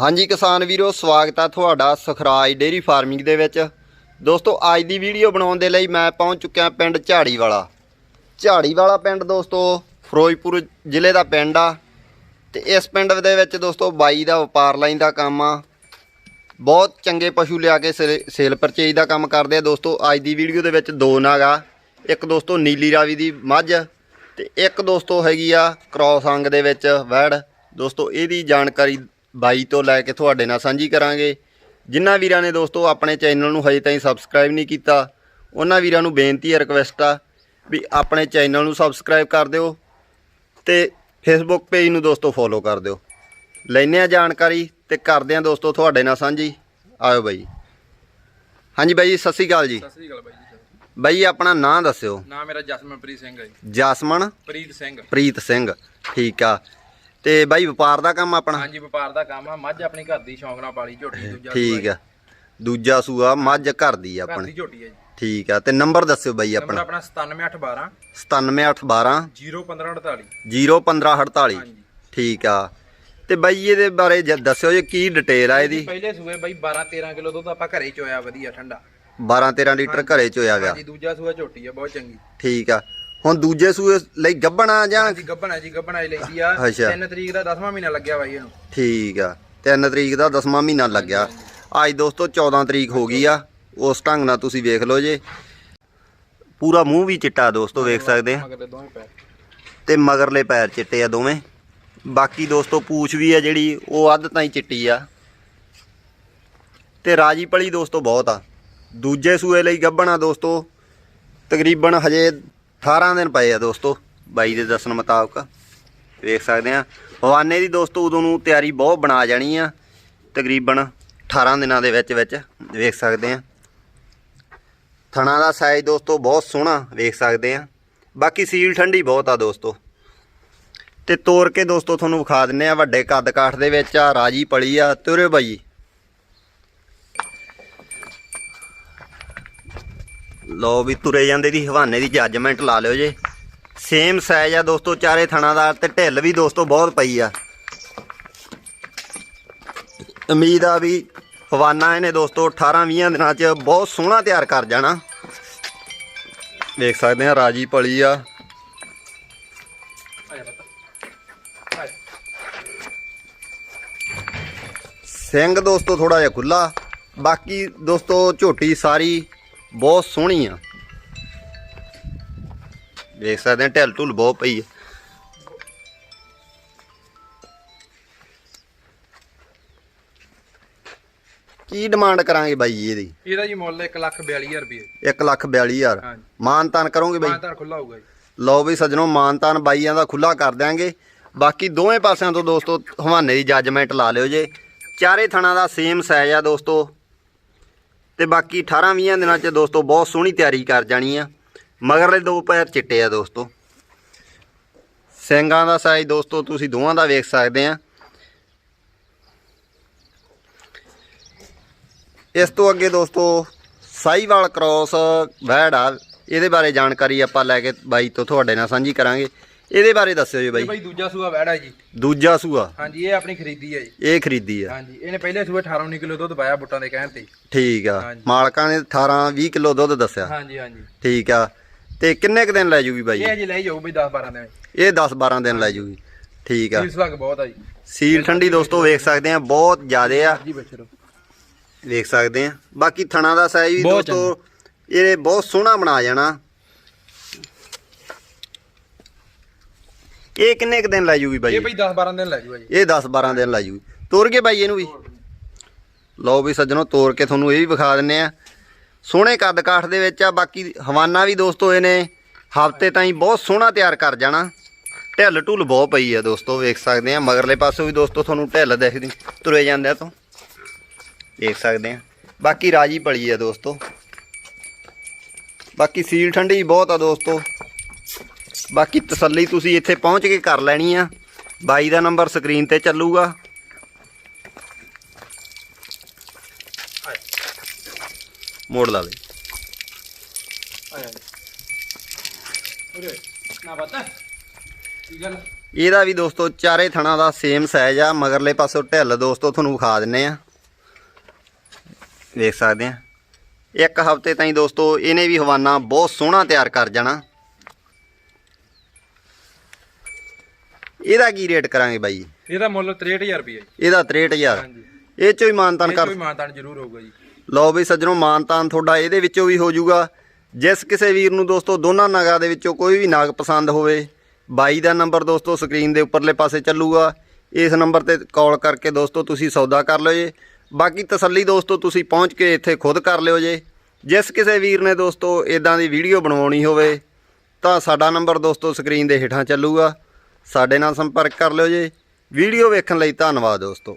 ਹਾਂਜੀ ਕਿਸਾਨ ਵੀਰੋ, ਸਵਾਗਤ ਆ ਤੁਹਾਡਾ ਸੁਖਰਾਜ ਡੇਰੀ ਫਾਰਮਿੰਗ ਦੇ ਵਿੱਚ। ਦੋਸਤੋ, ਅੱਜ ਦੀ ਵੀਡੀਓ ਬਣਾਉਣ ਦੇ ਲਈ ਮੈਂ ਪਹੁੰਚ ਚੁੱਕਿਆ ਪਿੰਡ ਝਾੜੀ ਵਾਲਾ ਝਾੜੀ ਵਾਲਾ ਪਿੰਡ ਦੋਸਤੋ, ਫਿਰੋਜ਼ਪੁਰ ਜ਼ਿਲ੍ਹੇ ਦਾ ਪਿੰਡ ਆ। ਤੇ ਇਸ ਪਿੰਡ ਦੇ ਵਿੱਚ ਦੋਸਤੋ, ਬਾਈ ਦਾ ਵਪਾਰ ਲਾਈਨ ਦਾ ਕੰਮ ਆ। ਬਹੁਤ ਚੰਗੇ ਪਸ਼ੂ ਲਿਆ ਕੇ ਸੇ- ਸੇਲ ਪਰਚੇਜ ਦਾ ਕੰਮ ਕਰਦੇ ਆ ਦੋਸਤੋ। ਅੱਜ ਦੀ ਵੀਡੀਓ ਦੇ ਵਿੱਚ ਦੋ ਨਾਗ ਆ। ਇੱਕ ਦੋਸਤੋ, ਨੀਲੀ ਰਾਵੀ ਦੀ ਮੱਝ ਤੇ ਇੱਕ ਦੋਸਤੋ ਹੈਗੀ ਆ ਕ੍ਰੋਸ ਅੰਗ ਦੇ ਵਿੱਚ ਵੈੜ ਦੋਸਤੋ, ਇਹਦੀ ਜਾਣਕਾਰੀ ਬਾਈ ਤੋਂ ਲੈ ਕੇ ਤੁਹਾਡੇ ਨਾਲ ਸਾਂਝੀ ਕਰਾਂਗੇ। ਜਿਨ੍ਹਾਂ ਵੀਰਾਂ ਨੇ ਦੋਸਤੋ ਆਪਣੇ ਚੈਨਲ ਨੂੰ ਹਜੇ ਤਾਈਂ ਸਬਸਕ੍ਰਾਈਬ ਨਹੀਂ ਕੀਤਾ ਉਹਨਾਂ ਵੀਰਾਂ ਨੂੰ ਬੇਨਤੀ ਹੈ ਰਿਕਵੈਸਟ ਆ ਵੀ ਆਪਣੇ ਚੈਨਲ ਨੂੰ ਸਬਸਕ੍ਰਾਈਬ ਕਰ ਦਿਓ ਤੇ ਫੇਸਬੁੱਕ ਪੇਜ ਨੂੰ ਦੋਸਤੋ ਫੋਲੋ ਕਰ ਦਿਓ। ਲੈਨੇ ਆ ਜਾਣਕਾਰੀ ਤੇ ਕਰਦੇ ਆ ਦੋਸਤੋ ਤੁਹਾਡੇ ਨਾਲ ਸਾਂਝੀ। ਆਇਓ ਬਾਈ। ਹਾਂਜੀ ਬਾਈ ਜੀ, ਸਤਿ ਸ਼੍ਰੀ ਅਕਾਲ ਜੀ। ਸਤਿ ਸ੍ਰੀ ਅਕਾਲ ਬਾਈ ਜੀ ਬਾਈ ਆਪਣਾ ਨਾਂ ਦੱਸਿਓ। ਨਾਮ ਮੇਰਾ ਜਸਮਨਪ੍ਰੀਤ ਸਿੰਘ ਹੈ ਜੀ। ਜਸਮਨ ਪ੍ਰੀਤ ਸਿੰਘ। ਪ੍ਰੀਤ ਸਿੰਘ ਠੀਕ ਆ। ਤੇ ਬਾਈ ਵਪਾਰ ਦਾ ਕੰਮ ਆਪਣਾ? ਹਾਂਜੀ ਵਪਾਰ ਦਾ ਕੰਮ ਆ। ਮੱਝ ਆਪਣੀ ਘਰ ਦੀ ਸ਼ੌਂਕ ਨਾਲ ਪਾਲੀ ਝੋਟੀ ਦੂਜਾ ਠੀਕ ਆ। ਦੂਜਾ ਸੂਆ ਮੱਝ ਘਰ ਦੀ ਆ ਘਰ ਆਪਣੀ। ਦੀ ਝੋਟੀ ਹੈ ਜੀ। ਠੀਕ ਆ। ਤੇ ਨੰਬਰ ਦੱਸਿਓ ਬਾਈ ਨੰਬਰ ਆਪਣਾ। ਆਪਣਾ 97812 97812 01548 01548 ਹਾਂਜੀ। ਠੀਕ ਆ। ਤੇ ਬਾਈ ਇਹਦੇ ਬਾਰੇ ਜ- ਦੱਸਿਓ ਜੀ ਕੀ ਡਿਟੇਲ ਆ ਇਹਦੀ? ਪਹਿਲੇ ਸੂਏ ਬਾਈ 12 13 ਕਿਲੋ ਦੁੱਧ ਆਪਾਂ ਘਰੇ ਚੋਇਆ ਵਧੀਆ ਠੰਡਾ। 12 13 ਲੀਟਰ ਘਰੇ ਚ ਹੋਇਆ ਗਿਆ। ਹਾਂਜੀ ਦੂਜਾ ਸੂਆ ਝੋਟੀ ਆ ਬਹੁਤ ਚੰਗੀ। ਠੀਕ ਆ। ਹੁਣ ਦੂਜੇ ਸੂਏ ਲਈ ਗੱਬਣਾ ਜਾਂ ਹਾਂਜੀ ਗੱਬਣ ਹੈ ਜੀ ਗੱਬਣ ਆਈ ਲੈਂਦੀ ਆ। ਅੱਛਾ। 3 ਤਰੀਕ ਦਾ 10ਵਾਂ ਮਹੀਨਾ ਲੱਗਿਆ ਬਾਈ ਇਹਨੂੰ। ਠੀਕ ਆ। 3 ਤਰੀਕ ਦਾ 10ਵਾਂ ਮਹੀਨਾ ਲੱਗਿਆ। ਅੱਜ ਦੋਸਤੋ 14 ਤਰੀਕ ਹੋ ਗਈ ਆ। ਉਸ ਢੰਗ ਨਾਲ ਤੁਸੀਂ ਵੇਖ ਲਓ ਜੇ। ਪੂਰਾ ਮੂੰਹ ਵੀ ਚਿੱਟਾ ਦੋਸਤੋ ਵੇਖ ਸਕਦੇ ਆ। ਮਗਰ ਦੋਵੇਂ ਪੈਰ। ਤੇ ਮਗਰਲੇ ਪੈਰ ਚਿੱਟੇ ਆ ਦੋਵੇਂ। ਬਾਕੀ ਦੋਸਤੋ ਪੂਛ ਵੀ ਆ ਜਿਹੜੀ ਉਹ ਅੱਧ ਤਾਈਂ ਚਿੱਟੀ ਆ। ਤੇ ਰਾਜੀ ਪਲੀ ਦੋਸਤੋ ਬਹੁਤ ਆ। ਦੂਜੇ ਸੂਏ ਲਈ ਗੱਭਣਾ ਦੋਸਤੋ। ਤਕਰੀਬਨ ਹਜੇ 18 ਦਿਨ ਪਏ ਆ ਦੋਸਤੋ, ਬਾਈ ਦੇ ਦੱਸਣ ਮੁਤਾਬਕ। ਵੇਖ ਸਕਦੇ ਆ, ਹਵਾਨੇ ਦੀ ਦੋਸਤੋ ਉਦੋਂ ਨੂੰ ਤਿਆਰੀ ਬਹੁਤ ਬਣਾ ਜਾਣੀ ਆ, ਤਕਰੀਬਨ 18 ਦਿਨਾਂ ਦੇ ਵਿੱਚ ਵਿੱਚ, ਵੇਖ ਸਕਦੇ ਆ। ਥਣਾ ਦਾ ਸਾਈਜ਼ ਦੋਸਤੋ ਬਹੁਤ ਸੋਹਣਾ, ਵੇਖ ਸਕਦੇ ਆ। ਬਾਕੀ ਸੀਲ ਠੰਡੀ ਬਹੁਤ ਆ ਦੋਸਤੋ। ਤੇ ਤੋੜ ਕੇ ਦੋਸਤੋ ਤੁਹਾਨੂੰ ਵਿਖਾ ਦਿੰਨੇ ਆ ਵੱਡੇ ਕੱਦ ਕਾਠ ਦੇ ਵਿੱਚ ਆ, ਰਾਜੀ ਪਲੀ ਆ, ਤੁਰੇ ਬਾਈ। ਲੋ ਵੀ ਤੁਰੇ ਜਾਂਦੇ ਦੀ ਹਵਾਨੇ ਦੀ ਜੱਜਮੈਂਟ ਲਾ ਲਿਓ ਜੇ। ਸੇਮ ਸਾਈਜ਼ ਆ ਦੋਸਤੋ, ਚਾਰੇ ਥਣਾ ਦਾ ਤੇ ਢਿੱਲ ਵੀ ਦੋਸਤੋ ਬਹੁਤ ਪਈ ਆ। ਉਮੀਦ ਆ ਵੀ ਹਵਾਨਾ ਇਹਨੇ ਦੋਸਤੋ 18 20 ਦਿਨਾਂ 'ਚ ਬਹੁਤ ਸੋਹਣਾ ਤਿਆਰ ਕਰ ਜਾਣਾ। ਦੇਖ ਸਕਦੇ ਆ, ਰਾਜੀ ਪਲੀ ਆ। ਸਿੰਘ ਦੋਸਤੋ ਥੋੜਾ ਜਿਹਾ ਖੁੱਲਾ ਬਾਕੀ ਦੋਸਤੋ ਝੋਟੀ ਸਾਰੀ ਬਹੁਤ ਸੋਹਣੀ ਆ। ਦੇਖ ਸਕਦੇ ਆ ਢਿੱਲ ਢੁੱਲ ਬਹੁਤ ਪਈ ਆ। ਕੀ ਡਿਮਾਂਡ ਕਰਾਂਗੇ ਬਾਈ ਜੀ ਇਹਦੀ? ਇਹਦਾ ਜੀ ਮੁੱਲ 142000 ਰੁਪਏ 1 ਲੱਖ 42000 ਹਾਂਜੀ। ਮਾਨਤਾਨ ਕਰੋਗੇ ਬਾਈ? ਮਾਨਤਾਰ ਖੁੱਲਾ ਹੋਊਗਾ ਜੀ। ਲਓ ਵੀ ਸੱਜਣੋ ਮਾਨਤਾਨ ਬਾਈਆਂ ਦਾ ਖੁੱਲਾ ਕਰ ਦਿਆਂਗੇ। ਬਾਕੀ ਦੋਵੇਂ ਪਾਸਿਆਂ ਤੋਂ ਦੋਸਤੋ ਹਵਾਨੇ ਦੀ ਜੱਜਮੈਂਟ ਲਾ ਲਿਓ ਜੇ। ਚਾਰੇ ਥਣਾ ਦਾ ਸੇਮ ਸਾਈਜ਼ ਆ ਦੋਸਤੋ। ਤੇ ਬਾਕੀ 18 20 ਦਿਨਾਂ 'ਚ ਦੋਸਤੋ ਬਹੁਤ ਸੋਹਣੀ ਤਿਆਰੀ ਕਰ ਜਾਣੀ ਆ। ਮਗਰਲੇ ਦੋ ਪੈਰ ਚਿੱਟੇ ਆ ਦੋਸਤੋ। ਸਿੰਗਾਂ ਦਾ ਸਾਈਜ਼ ਦੋਸਤੋ ਤੁਸੀਂ ਦੋਵਾਂ ਦਾ ਵੇਖ ਸਕਦੇ ਆ। ਇਸ ਤੋਂ ਅੱਗੇ ਦੋਸਤੋ ਸਾਈਵਾਲ ਕ੍ਰੋਸ ਵੈੜ ਆ ਇਹਦੇ ਬਾਰੇ ਜਾਣਕਾਰੀ ਆਪਾਂ ਲੈ ਕੇ ਬਾਈ ਤੋਂ ਤੁਹਾਡੇ ਨਾਲ ਸਾਂਝੀ ਕਰਾਂਗੇ। ਇਹਦੇ ਬਾਰੇ ਦੱਸਿਓ ਜੀ ਇਹ ਬਾਈ। ਬਾਈ ਦੂਜਾ ਸੂਆ ਵੈੜਾ ਜੀ। ਦੂਜਾ ਸੂਆ? ਹਾਂਜੀ ਇਹ ਆਪਣੀ ਖਰੀਦੀ ਹੈ ਜੀ। ਇਹ ਖਰੀਦੀ ਆ। ਹਾਂਜੀ ਇਹਨੇ ਪਹਿਲੇ ਸੂਏ 18 19 ਕਿਲੋ ਦੁੱਧ ਪਾਇਆ ਬੁੱਟਾਂ ਦੇ ਕਹਿਣ ਤੇ। ਠੀਕ ਆ। ਹਾਂਜੀ। ਮਾਲਕਾਂ ਨੇ 18 20 ਕਿਲੋ ਦੁੱਧ ਦੱਸਿਆ। ਹਾਂਜੀ ਹਾਂਜੀ। ਠੀਕ ਆ। ਤੇ ਕਿੰਨੇ ਕੁ ਦਿਨ ਲੈ ਜੂਗੀ ਬਾਈ? ਇਹ ਅਜੇ ਲੈ ਜਾਊ ਬਈ 10 12 ਦਿਨ। ਇਹ 10 12 ਦਿਨ ਲੈ ਜੂਗੀ। ਠੀਕ ਆ। ਇਸ ਵਕ ਬਹੁਤ ਆ ਜੀ। ਸੀਲ ਠੰਡੀ ਦੋਸਤੋ ਵੇਖ ਸਕਦੇ ਆ ਬਹੁਤ ਜ਼ਿਆਦੇ ਆ। ਜੀ ਵੇਖ ਸਕਦੇ ਆ। ਬਾਕੀ ਥਣਾ ਦਾ ਸਾਈਜ਼ ਵੀ ਬਹੁਤ ਦੋਸਤੋ ਇਹ ਬਹੁਤ ਸੋਹਣਾ ਬਣਾ ਜਾਣਾ। ਇਹ ਕਿੰਨੇ ਕੁ ਦਿਨ ਲੈ ਜੂਗੀ ਬਾਈ? ਇਹ ਬਈ 10 12 ਦਿਨ ਲੈ ਜਾਊਗਾ ਜੀ ਇਹ 10 12 ਦਿਨ ਲੈ ਜੂਗੀ। ਤੋਰ ਕੇ ਬਾਈ ਇਹਨੂੰ ਵੀ। ਲਓ ਵੀ ਸੱਜਣੋ ਤੋਰ ਕੇ ਤੁਹਾਨੂੰ ਇਹ ਵੀ ਵਿਖਾ ਦਿੰਨੇ ਆ। ਸੋਹਣੇ ਕੱਦ ਕਾਠ ਦੇ ਵਿੱਚ ਆ ਬਾਕੀ ਹਵਾਨਾ ਵੀ ਦੋਸਤੋ ਇਹਨੇ ਹਫ਼ਤੇ ਤਾਈਂ ਬਹੁਤ ਸੋਹਣਾ ਤਿਆਰ ਕਰ ਜਾਣਾ। ਢਿੱਲ ਢੁੱਲ ਬਹੁਤ ਪਈ ਆ ਦੋਸਤੋ ਵੇਖ ਸਕਦੇ ਆ। ਮਗਰਲੇ ਪਾਸੋਂ ਵੀ ਦੋਸਤੋ ਤੁਹਾਨੂੰ ਢਿੱਲ ਦਿਖਦੀ ਤੁਰੇ ਜਾਂਦੇ ਆ ਤੋਂ। ਦੇਖ ਸਕਦੇ ਆ। ਬਾਕੀ ਰਾਜੀ ਪਲੀ ਆ ਦੋਸਤੋ। ਬਾਕੀ ਸੀਲ ਠੰਡੀ ਬਹੁਤ ਆ ਦੋਸਤੋ। ਬਾਕੀ ਤਸੱਲੀ ਤੁਸੀਂ ਇੱਥੇ ਪਹੁੰਚ ਕੇ ਕਰ ਲੈਣੀ ਆ। ਬਾਈ ਦਾ ਨੰਬਰ ਸਕਰੀਨ ਤੇ ਚੱਲੂਗਾ। ਮੋੜ ਲਾ ਬਈ ਇਹਦਾ ਵੀ ਦੋਸਤੋ, ਚਾਰੇ ਥਣਾ ਦਾ ਸੇਮ ਸਾਈਜ਼ ਆ, ਮਗਰਲੇ ਪਾਸੋਂ ਢਿੱਲ ਦੋਸਤੋ, ਤੁਹਾਨੂੰ ਵਿਖਾ ਦਿੰਨੇ ਆ। ਵੇਖ ਸਕਦੇ ਆ। ਇੱਕ ਹਫ਼ਤੇ ਤਾਈਂ ਦੋਸਤੋ, ਇਹਨੇ ਵੀ ਹਵਾਨਾ ਬਹੁਤ ਸੋਹਣਾ ਤਿਆਰ ਕਰ ਜਾਣਾ। ਇਹਦਾ ਕੀ ਰੇਟ ਕਰਾਂਗੇ ਬਾਈ? ਇਹਦਾ ਮੁੱਲ 63000 ਰੁਪਏ ਇਹਦਾ 63000 ਹਾਂਜੀ। ਇਹ ਚੋਂ ਹੀ ਮਾਨਤਾਨ ਕਰ ਕੋਈ ਮਾਨਤਾਨ ਜ਼ਰੂਰ ਹੋਊਗਾ ਜੀ। ਲਓ ਬਈ ਸੱਜਣੋ ਮਾਨਤਾਨ ਤੁਹਾਡਾ ਇਹਦੇ ਵਿੱਚੋਂ ਵੀ ਹੋ ਜਾਊਗਾ। ਜਿਸ ਕਿਸੇ ਵੀਰ ਨੂੰ ਦੋਸਤੋ ਦੋਨਾਂ ਨਗਾਂ ਦੇ ਵਿੱਚੋਂ ਕੋਈ ਵੀ ਨਾਗ ਪਸੰਦ ਹੋਵੇ ਬਾਈ ਦਾ ਨੰਬਰ ਦੋਸਤੋ ਸਕਰੀਨ ਦੇ ਉੱਪਰਲੇ ਪਾਸੇ ਚੱਲੂਗਾ। ਇਸ ਨੰਬਰ ਤੇ ਕਾਲ ਕਰਕੇ ਦੋਸਤੋ ਤੁਸੀਂ ਸੌਦਾ ਕਰ ਲਿਓ ਜੇ। ਬਾਕੀ ਤਸੱਲੀ ਦੋਸਤੋ ਤੁਸੀਂ ਪਹੁੰਚ ਕੇ ਇੱਥੇ ਖੁਦ ਕਰ ਲਿਓ ਜੇ। ਜਿਸ ਕਿਸੇ ਵੀਰ ਨੇ ਦੋਸਤੋ ਇਦਾਂ ਦੀ ਵੀਡੀਓ ਬਣਵਾਉਣੀ ਹੋਵੇ ਤਾਂ ਸਾਡਾ ਨੰਬਰ ਦੋਸਤੋ ਸਕਰੀਨ ਦੇ ਹੇਠਾਂ ਚੱਲੂਗਾ। ਸਾਡੇ ਨਾਲ ਸੰਪਰਕ ਕਰ ਲਿਓ ਜੇ। ਵੀਡੀਓ ਵੇਖਣ ਲਈ ਧੰਨਵਾਦ ਦੋਸਤੋ।